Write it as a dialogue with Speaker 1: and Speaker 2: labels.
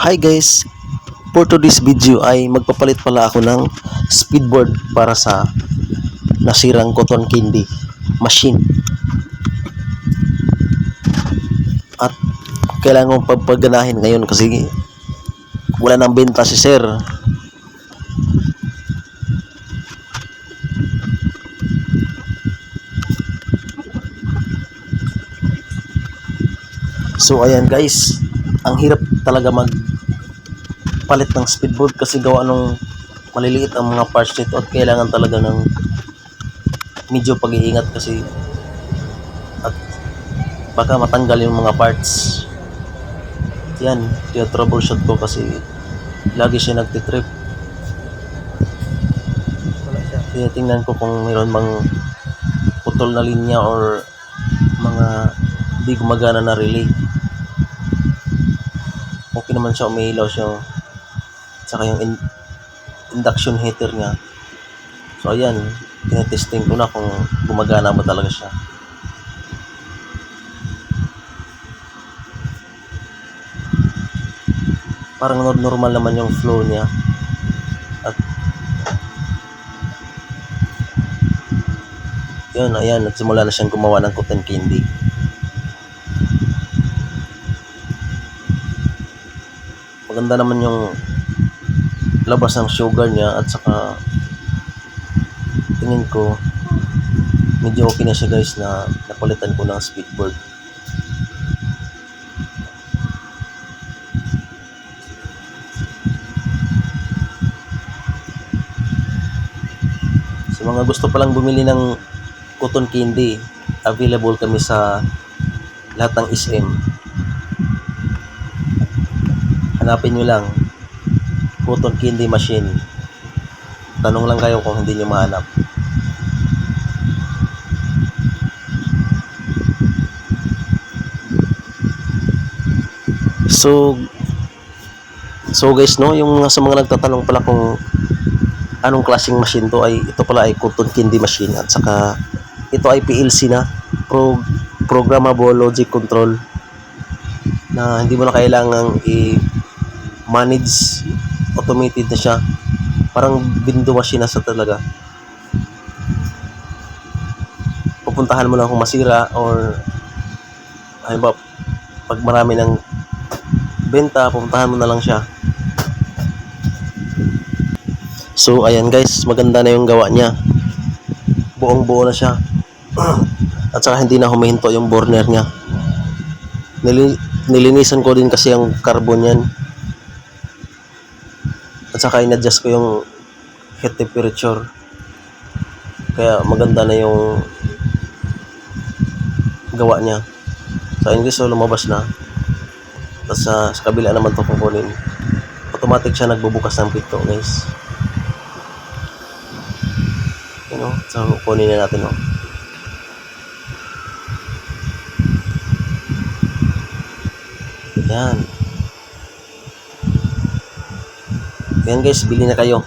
Speaker 1: Hi guys! For today's video ay magpapalit pala ako ng speedboard para sa nasirang cotton candy machine. At kailangan kong pagpaganahin ngayon kasi wala nang benta si sir. So ayan guys, ang hirap talaga mag palit ng speedboard kasi gawa nung maliliit ang mga parts nito at kailangan talaga ng medyo pag-iingat kasi at baka matanggal yung mga parts. Yan, kaya troubleshoot ko kasi lagi siya nagtitrip. Tinitingnan ko kung mayroon bang putol na linya or mga hindi gumagana na relay. Okay naman siya, umiilaw siya. Tsaka yung in- induction heater niya. So ayan, tinetesting ko na kung gumagana ba talaga siya. Parang nor- normal naman yung flow niya. At yun, ayan, nagsimula na siyang gumawa ng cotton candy. Maganda naman yung labas ng sugar niya at saka tingin ko medyo okay na siya guys na napalitan ko ng speedboard. Sa mga gusto palang bumili ng cotton candy, available kami sa lahat ng SM. Hanapin nyo lang, cotton candy machine. Tanong lang kayo kung hindi nyo mahanap. So, so guys, no, yung mga sa mga nagtatanong pala kung anong klaseng machine to ay ito pala ay cotton candy machine at saka ito ay PLC na pro, programmable logic control na hindi mo na kailangang i-manage automated na siya parang bindo machine na sa talaga pupuntahan mo lang kung masira or halimbawa pag marami ng benta pupuntahan mo na lang siya So ayan guys, maganda na yung gawa niya. Buong buo na siya. At saka hindi na humihinto yung burner niya. Nili- nilinisan ko din kasi yung carbon yan. At saka in-adjust ko yung heat temperature. Kaya maganda na yung gawa niya. Guys, so lumabas na. Tapos sa, sa kabila naman to kukunin. Automatic siya nagbubukas ng pinto guys. Yun o. So, kunin na natin o. Yan. Yan guys, bili na kayo.